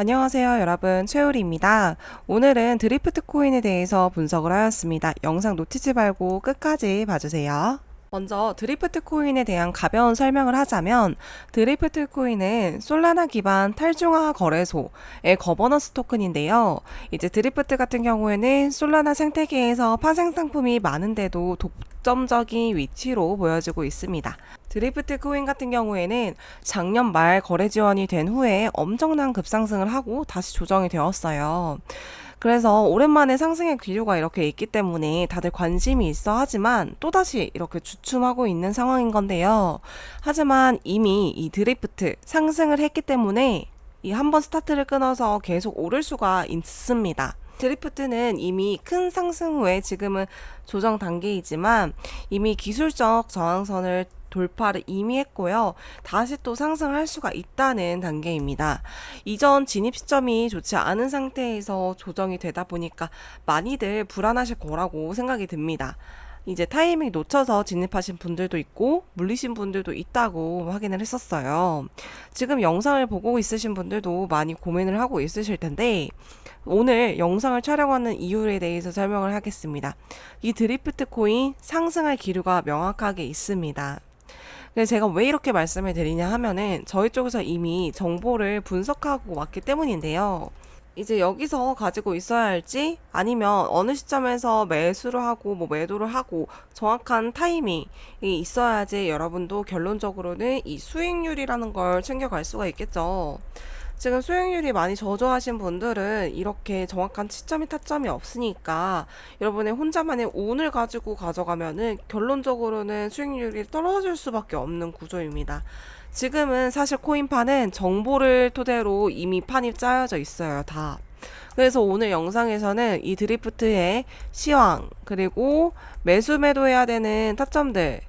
안녕하세요, 여러분. 최우리입니다. 오늘은 드리프트 코인에 대해서 분석을 하였습니다. 영상 놓치지 말고 끝까지 봐주세요. 먼저 드리프트 코인에 대한 가벼운 설명을 하자면 드리프트 코인은 솔라나 기반 탈중앙화 거래소의 거버넌스 토큰인데요. 이제 드리프트 같은 경우에는 솔라나 생태계에서 파생 상품이 많은데도 독점적인 위치로 보여지고 있습니다. 드리프트 코인 같은 경우에는 작년 말 거래 지원이 된 후에 엄청난 급상승을 하고 다시 조정이 되었어요. 그래서 오랜만에 상승의 기류가 이렇게 있기 때문에 다들 관심이 있어 하지만 또다시 이렇게 주춤하고 있는 상황인 건데요. 하지만 이미 이 드리프트 상승을 했기 때문에 이 한 번 스타트를 끊어서 계속 오를 수가 있습니다. 드리프트는 이미 큰 상승 후에 지금은 조정 단계이지만 이미 기술적 저항선을 돌파를 이미 했고요. 다시 또 상승할 수가 있다는 단계입니다. 이전 진입 시점이 좋지 않은 상태에서 조정이 되다 보니까 많이들 불안하실 거라고 생각이 듭니다. 이제 타이밍 놓쳐서 진입하신 분들도 있고 물리신 분들도 있다고 확인을 했었어요. 지금 영상을 보고 있으신 분들도 많이 고민을 하고 있으실 텐데 오늘 영상을 촬영하는 이유에 대해서 설명을 하겠습니다. 이 드리프트 코인 상승할 기류가 명확하게 있습니다. 근데 제가 왜 이렇게 말씀을 드리냐 하면은 저희 쪽에서 이미 정보를 분석하고 왔기 때문인데요. 이제 여기서 가지고 있어야 할지 아니면 어느 시점에서 매수를 하고 뭐 매도를 하고 정확한 타이밍이 있어야지 여러분도 결론적으로는 이 수익률이라는 걸 챙겨갈 수가 있겠죠. 지금 수익률이 많이 저조하신 분들은 이렇게 정확한 시점이 타점이 없으니까 여러분의 혼자만의 운을 가지고 가져가면은 결론적으로는 수익률이 떨어질 수밖에 없는 구조입니다. 지금은 사실 코인판은 정보를 토대로 이미 판이 짜여져 있어요, 다. 그래서 오늘 영상에서는 이 드리프트의 시황, 그리고 매수 매도해야 되는 타점들,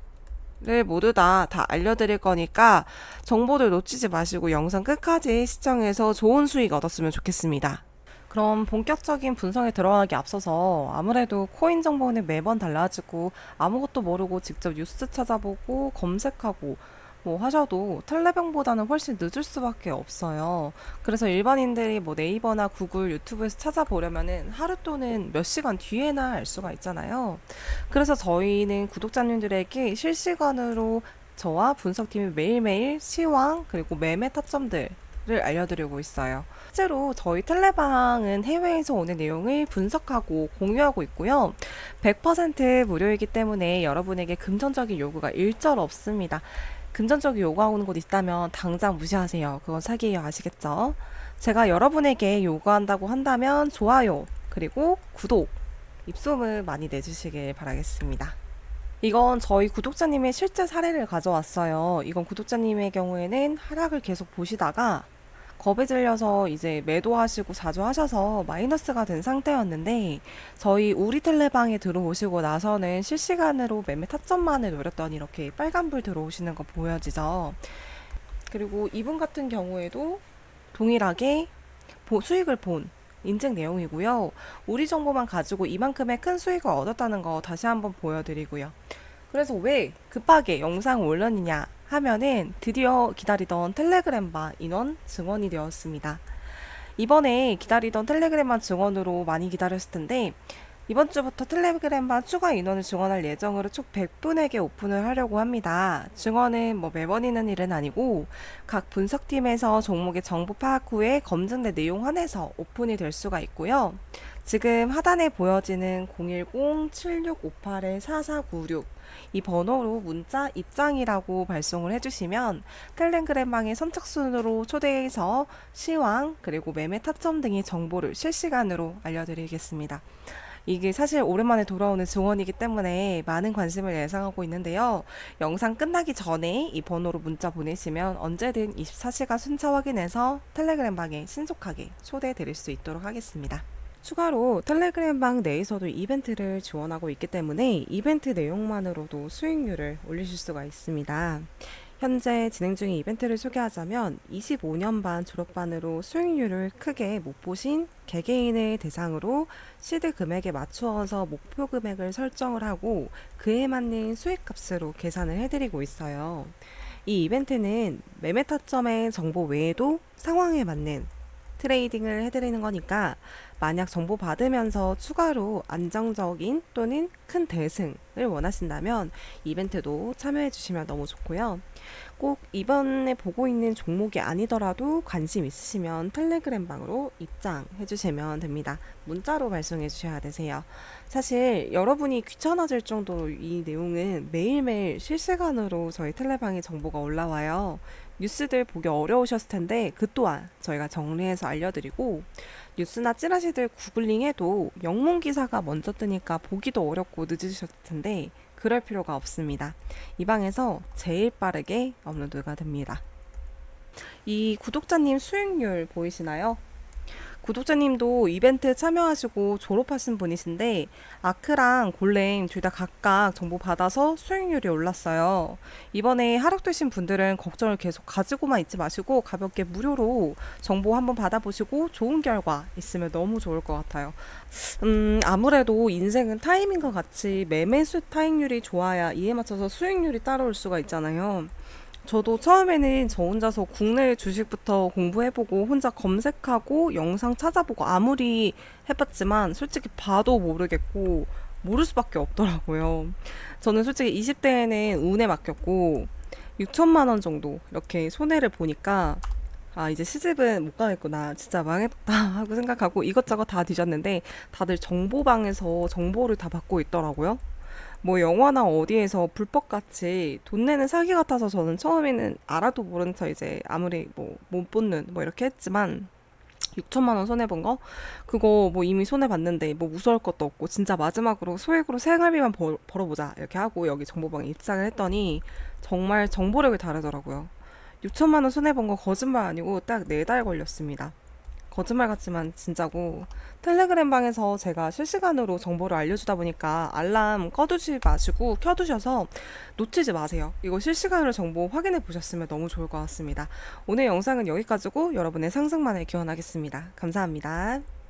를 모두 다, 다 알려드릴 거니까 정보들 놓치지 마시고 영상 끝까지 시청해서 좋은 수익 얻었으면 좋겠습니다. 그럼 본격적인 분석에 들어가기 앞서서 아무래도 코인 정보는 매번 달라지고 아무것도 모르고 직접 뉴스 찾아보고 검색하고 뭐 하셔도 텔레병보다는 훨씬 늦을 수밖에 없어요. 그래서 일반인들이 뭐 네이버나 구글, 유튜브에서 찾아보려면은 하루 또는 몇 시간 뒤에나 알 수가 있잖아요. 그래서 저희는 구독자님들에게 실시간으로 저와 분석팀이 매일매일 시황 그리고 매매 타점들 을 알려드리고 있어요. 실제로 저희 텔레방은 해외에서 오는 내용을 분석하고 공유하고 있고요. 100% 무료이기 때문에 여러분에게 금전적인 요구가 일절 없습니다. 금전적인 요구하는 곳 있다면 당장 무시하세요. 그건 사기예요. 아시겠죠? 제가 여러분에게 요구한다고 한다면 좋아요, 그리고 구독, 입소문 많이 내주시길 바라겠습니다. 이건 저희 구독자님의 실제 사례를 가져왔어요. 이건 구독자님의 경우에는 하락을 계속 보시다가 겁에 질려서 이제 매도하시고 자주 하셔서 마이너스가 된 상태였는데 저희 우리 텔레방에 들어오시고 나서는 실시간으로 매매 타점만을 노렸더니 이렇게 빨간불 들어오시는 거 보여지죠. 그리고 이분 같은 경우에도 동일하게 수익을 본 인증 내용이고요. 우리 정보만 가지고 이만큼의 큰 수익을 얻었다는 거 다시 한번 보여드리고요. 그래서 왜 급하게 영상 올렸느냐 하면은 드디어 기다리던 텔레그램바 인원 증원이 되었습니다. 이번에 기다리던 텔레그램만 증원으로 많이 기다렸을 텐데 이번 주부터 텔레그램만 추가 인원을 증원할 예정으로 총 100분에게 오픈을 하려고 합니다. 증원은 뭐 매번 있는 일은 아니고 각 분석팀에서 종목의 정보 파악 후에 검증된 내용 한해서 오픈이 될 수가 있고요. 지금 하단에 보여지는 010-7658-4496 이 번호로 문자 입장이라고 발송을 해주시면 텔레그램망의 선착순으로 초대해서 시황 그리고 매매 타점 등의 정보를 실시간으로 알려드리겠습니다. 이게 사실 오랜만에 돌아오는 증원이기 때문에 많은 관심을 예상하고 있는데요. 영상 끝나기 전에 이 번호로 문자 보내시면 언제든 24시간 순차 확인해서 텔레그램 방에 신속하게 초대해 드릴 수 있도록 하겠습니다. 추가로 텔레그램 방 내에서도 이벤트를 지원하고 있기 때문에 이벤트 내용만으로도 수익률을 올리실 수가 있습니다. 현재 진행 중인 이벤트를 소개하자면 25년 반 졸업반으로 수익률을 크게 못 보신 개개인을 대상으로 시드 금액에 맞추어서 목표 금액을 설정을 하고 그에 맞는 수익 값으로 계산을 해드리고 있어요. 이 이벤트는 매매 타점의 정보 외에도 상황에 맞는 트레이딩을 해드리는 거니까 만약 정보 받으면서 추가로 안정적인 또는 큰 대승을 원하신다면 이벤트도 참여해 주시면 너무 좋고요. 꼭 이번에 보고 있는 종목이 아니더라도 관심 있으시면 텔레그램 방으로 입장해 주시면 됩니다. 문자로 발송해 주셔야 되세요. 사실 여러분이 귀찮아질 정도로 이 내용은 매일매일 실시간으로 저희 텔레방에 정보가 올라와요. 뉴스들 보기 어려우셨을 텐데 그 또한 저희가 정리해서 알려드리고 뉴스나 찌라시들 구글링해도 영문 기사가 먼저 뜨니까 보기도 어렵고 늦으셨을 텐데 그럴 필요가 없습니다. 이 방에서 제일 빠르게 업로드가 됩니다. 이 구독자님 수익률 보이시나요? 구독자님도 이벤트 참여하시고 졸업하신 분이신데 아크랑 골렘 둘 다 각각 정보 받아서 수익률이 올랐어요. 이번에 하락되신 분들은 걱정을 계속 가지고만 있지 마시고 가볍게 무료로 정보 한번 받아보시고 좋은 결과 있으면 너무 좋을 것 같아요. 음, 아무래도 인생은 타임인과 같이 매매수 타임률이 좋아야 이에 맞춰서 수익률이 따라올 수가 있잖아요. 저도 처음에는 저 혼자서 국내 주식부터 공부해보고 혼자 검색하고 영상 찾아보고 아무리 해봤지만 솔직히 봐도 모르겠고 모를 수밖에 없더라고요. 저는 솔직히 20대에는 운에 맡겼고 6천만 원 정도 이렇게 손해를 보니까 아 이제 시집은 못 가겠구나 진짜 망했다 하고 생각하고 이것저것 다 뒤졌는데 다들 정보방에서 정보를 다 받고 있더라고요. 뭐 영화나 어디에서 불법같이 돈 내는 사기 같아서 저는 처음에는 알아도 모른 척 이제 아무리 뭐 못 뽑는 뭐 이렇게 했지만 6천만 원 손해 본 거? 그거 뭐 이미 손해 봤는데 뭐 무서울 것도 없고 진짜 마지막으로 소액으로 생활비만 벌, 벌어보자 이렇게 하고 여기 정보방에 입장을 했더니 정말 정보력이 다르더라고요. 6천만 원 손해 본 거 거짓말 아니고 딱 네 달 걸렸습니다. 거짓말 같지만 진짜고 텔레그램 방에서 제가 실시간으로 정보를 알려주다 보니까 알람 꺼두지 마시고 켜두셔서 놓치지 마세요. 이거 실시간으로 정보 확인해 보셨으면 너무 좋을 것 같습니다. 오늘 영상은 여기까지고 여러분의 상승만을 기원하겠습니다. 감사합니다.